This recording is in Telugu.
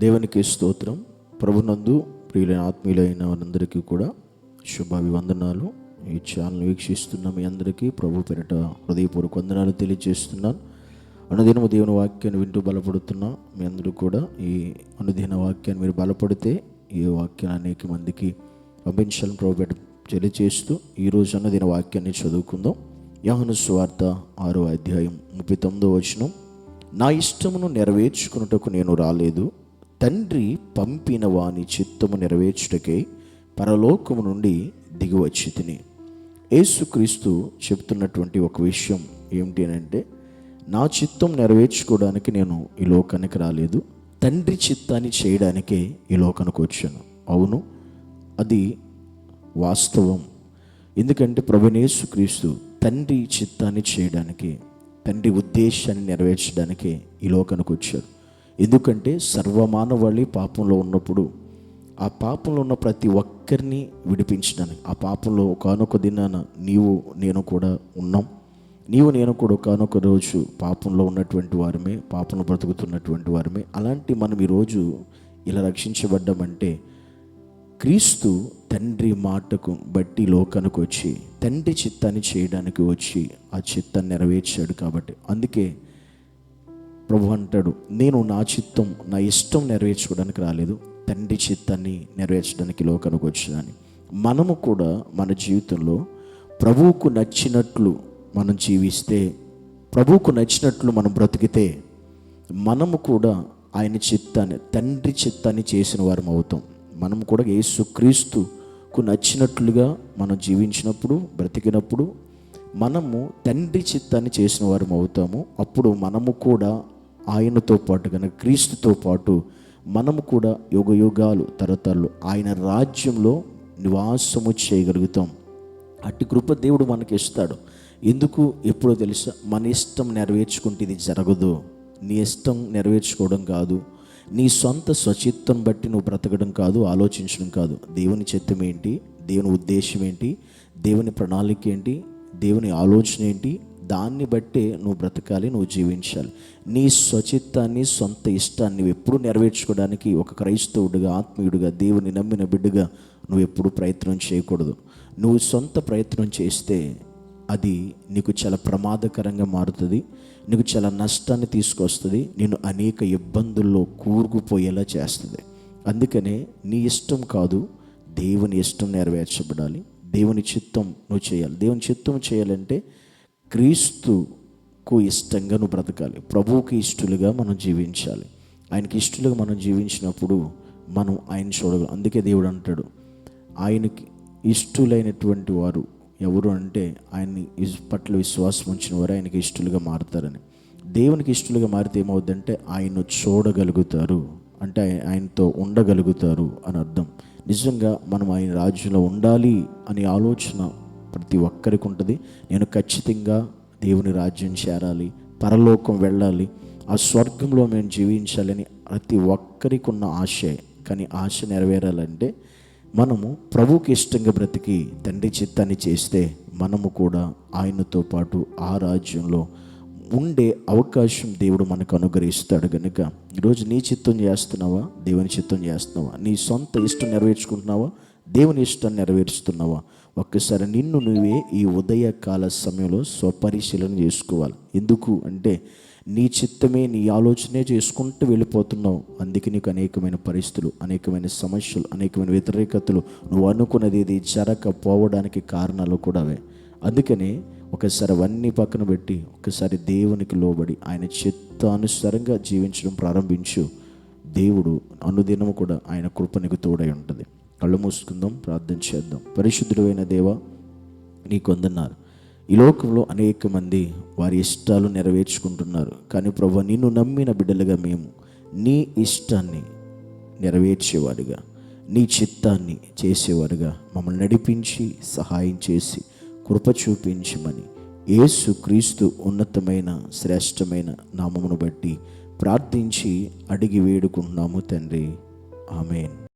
దేవునికి స్తోత్రం. ప్రభునందు ప్రియులైన ఆత్మీయులైన వారందరికీ కూడా శుభాభివందనాలు. ఈ ఛానల్ వీక్షిస్తున్న మీ అందరికీ ప్రభు పెరట హృదయపూర్వక వందనాలు తెలియజేస్తున్నాను. అనుదినము దేవుని వాక్యాన్ని వింటూ బలపడుతున్నా మీ అందరూ కూడా ఈ అనుదిన వాక్యాన్ని మీరు బలపడితే ఈ వాక్యాన్ని అనేక మందికి పంపించాలని ప్రభు పెట తెలియజేస్తూ ఈరోజు అన్నదిన వాక్యాన్ని చదువుకుందాం. యహను స్వార్త ఆరో అధ్యాయం ముప్పై తొమ్మిదో వచనం. నా ఇష్టమును నెరవేర్చుకున్నటకు నేను రాలేదు. తండ్రి పంపిన వాని చిత్తము నెరవేర్చుటకే పరలోకము నుండి దిగివచ్చి తిని యేసుక్రీస్తు చెప్తున్నటువంటి ఒక విషయం ఏమిటి అని అంటే నా చిత్తం నెరవేర్చుకోవడానికి నేను ఈ లోకానికి రాలేదు తండ్రి చిత్తాన్ని చేయడానికే ఈ లోకానికి వచ్చాను. అవును అది వాస్తవం. ఎందుకంటే ప్రభునేసు క్రీస్తు తండ్రి చిత్తాన్ని చేయడానికి తండ్రి ఉద్దేశాన్ని నెరవేర్చడానికే ఈ లోకానికి వచ్చారు. ఎందుకంటే సర్వమానవాళి పాపంలో ఉన్నప్పుడు ఆ పాపంలో ఉన్న ప్రతి ఒక్కరిని విడిపించడానికి ఆ పాపంలో ఒకనొక దినాన నీవు నేను కూడా ఉన్నాం. నీవు నేను కూడా ఒకనొక రోజు పాపంలో ఉన్నటువంటి వారమే పాపంలో బ్రతుకుతున్నటువంటి వారమే. అలాంటి మనం ఈరోజు ఇలా రక్షించబడ్డామంటే క్రీస్తు తండ్రి మాటకు బట్టి లోకానికి వచ్చి తండ్రి చిత్తాన్ని చేయడానికి వచ్చి ఆ చిత్తాన్ని నెరవేర్చాడు కాబట్టి. అందుకే ప్రభు అంటాడు నేను నా చిత్తం నా ఇష్టం నెరవేర్చుకోవడానికి రాలేదు. తండ్రి చిత్తాన్ని నెరవేర్చడానికి లోకానికి వచ్చిందని మనము కూడా మన జీవితంలో ప్రభువుకు నచ్చినట్లు మనం జీవిస్తే ప్రభువుకు నచ్చినట్లు మనం బ్రతికితే మనము కూడా ఆయన చిత్తాన్ని తండ్రి చిత్తాన్ని చేసిన వారం అవుతాం. మనం కూడా యేసుక్రీస్తుకు నచ్చినట్లుగా మనం జీవించినప్పుడు బ్రతికినప్పుడు మనము తండ్రి చిత్తాన్ని చేసిన వారం అవుతాము. అప్పుడు మనము కూడా ఆయనతో పాటు కనుక క్రీస్తుతో పాటు మనము కూడా యుగ యుగాలు తరతరాలు ఆయన రాజ్యంలో నివాసము చేయగలుగుతాం. అట్టి కృప దేవుడు మనకి ఇస్తాడు. ఎందుకు? ఎప్పుడో తెలుసా? మన ఇష్టం నెరవేర్చుకుంటే ఇది జరగదు. నీ ఇష్టం నెరవేర్చుకోవడం కాదు. నీ సొంత స్వచిత్తం బట్టి నువ్వు బ్రతకడం కాదు ఆలోచించడం కాదు. దేవుని చిత్తం ఏంటి దేవుని ఉద్దేశం ఏంటి? దేవుని ప్రణాళిక ఏంటి? దేవుని ఆలోచన ఏంటి? దాన్ని బట్టే నువ్వు బ్రతకాలి నువ్వు జీవించాలి. నీ స్వచిత్తాన్ని సొంత ఇష్టాన్ని నువ్వు ఎప్పుడు నెరవేర్చుకోవడానికి ఒక క్రైస్తవుడిగా ఆత్మీయుడిగా దేవుని నమ్మిన బిడ్డగా నువ్వు ఎప్పుడు ప్రయత్నం చేయకూడదు. నువ్వు సొంత ప్రయత్నం చేస్తే అది నీకు చాలా ప్రమాదకరంగా మారుతుంది నీకు చాలా నష్టాన్ని తీసుకొస్తుంది నేను అనేక ఇబ్బందుల్లో కూరుకుపోయేలా చేస్తుంది. అందుకనే నీ ఇష్టం కాదు దేవుని ఇష్టం నెరవేర్చబడాలి. దేవుని చిత్తం నువ్వు చేయాలి. దేవుని చిత్తం చేయాలంటే క్రీస్తుకు ఇష్టంగా నువ్వు బ్రతకాలి. ప్రభువుకి ఇష్టలుగా మనం జీవించాలి. ఆయనకి ఇష్టలుగా మనం జీవించినప్పుడు మనం ఆయన చూడగలం. అందుకే దేవుడు అంటాడు ఆయనకి ఇష్టలైనటువంటి వారు ఎవరు అంటే ఆయన్ని పట్ల విశ్వాసం ఉంచిన వారు ఆయనకి ఇష్టలుగా మారుతారని. దేవునికి ఇష్టలుగా మారితే ఏమవుద్దంటే ఆయన చూడగలుగుతారు. అంటే ఆయనతో ఉండగలుగుతారు అని అర్థం. నిజంగా మనం ఆయన రాజ్యంలో ఉండాలి అనే ఆలోచన ప్రతి ఒక్కరికి ఉంటుంది. నేను ఖచ్చితంగా దేవుని రాజ్యం చేరాలి పరలోకం వెళ్ళాలి ఆ స్వర్గంలో మేము జీవించాలని ప్రతి ఒక్కరికి ఉన్న ఆశే. కానీ ఆశ నెరవేరాలంటే మనము ప్రభుకి ఇష్టంగా బ్రతికి తండ్రి చిత్తాన్ని చేస్తే మనము కూడా ఆయనతో పాటు ఆ రాజ్యంలో ఉండే అవకాశం దేవుడు మనకు అనుగ్రహిస్తాడు కనుక ఈరోజు నీ చిత్తం చేస్తున్నావా? దేవుని చిత్తం చేస్తున్నావా? నీ సొంత ఇష్టం నెరవేర్చుకుంటున్నావా? దేవుని ఇష్టాన్ని నెరవేరుస్తున్నావా? ఒక్కసారి నిన్ను నువ్వే ఈ ఉదయకాల సమయంలో స్వపరిశీలన చేసుకోవాలి. ఎందుకు అంటే నీ చిత్తమే నీ ఆలోచనే చేసుకుంటూ వెళ్ళిపోతున్నావు. అందుకే నీకు అనేకమైన పరిస్థితులు అనేకమైన సమస్యలు అనేకమైన వ్యతిరేకతలు. నువ్వు అనుకున్నది ఇది జరగకపోవడానికి కారణాలు కూడా అవే. అందుకనే ఒకసారి అవన్నీ పక్కన పెట్టి ఒకసారి దేవునికి లోబడి ఆయన చిత్తానుసారంగా జీవించడం ప్రారంభించు. దేవుడు అనుదినము కూడా ఆయన కృప నీకు తోడై ఉంటుంది. కళ్ళు మూసుకుందాం ప్రార్థన చేద్దాం. పరిశుద్ధుడైన దేవ నీకు వందన్నారు ఈ లోకంలో అనేక మంది వారి ఇష్టాలు నెరవేర్చుకుంటున్నారు. కానీ ప్రభు నిన్ను నమ్మిన బిడ్డలుగా మేము నీ ఇష్టాన్ని నెరవేర్చేవారుగా నీ చిత్తాన్ని చేసేవారుగా మమ్మల్ని నడిపించి సహాయం చేసి కృప చూపించమని యేసు క్రీస్తు ఉన్నతమైన శ్రేష్టమైన నామమును బట్టి ప్రార్థించి అడిగి వేడుకుంటున్నాము తండ్రి. ఆమెన్.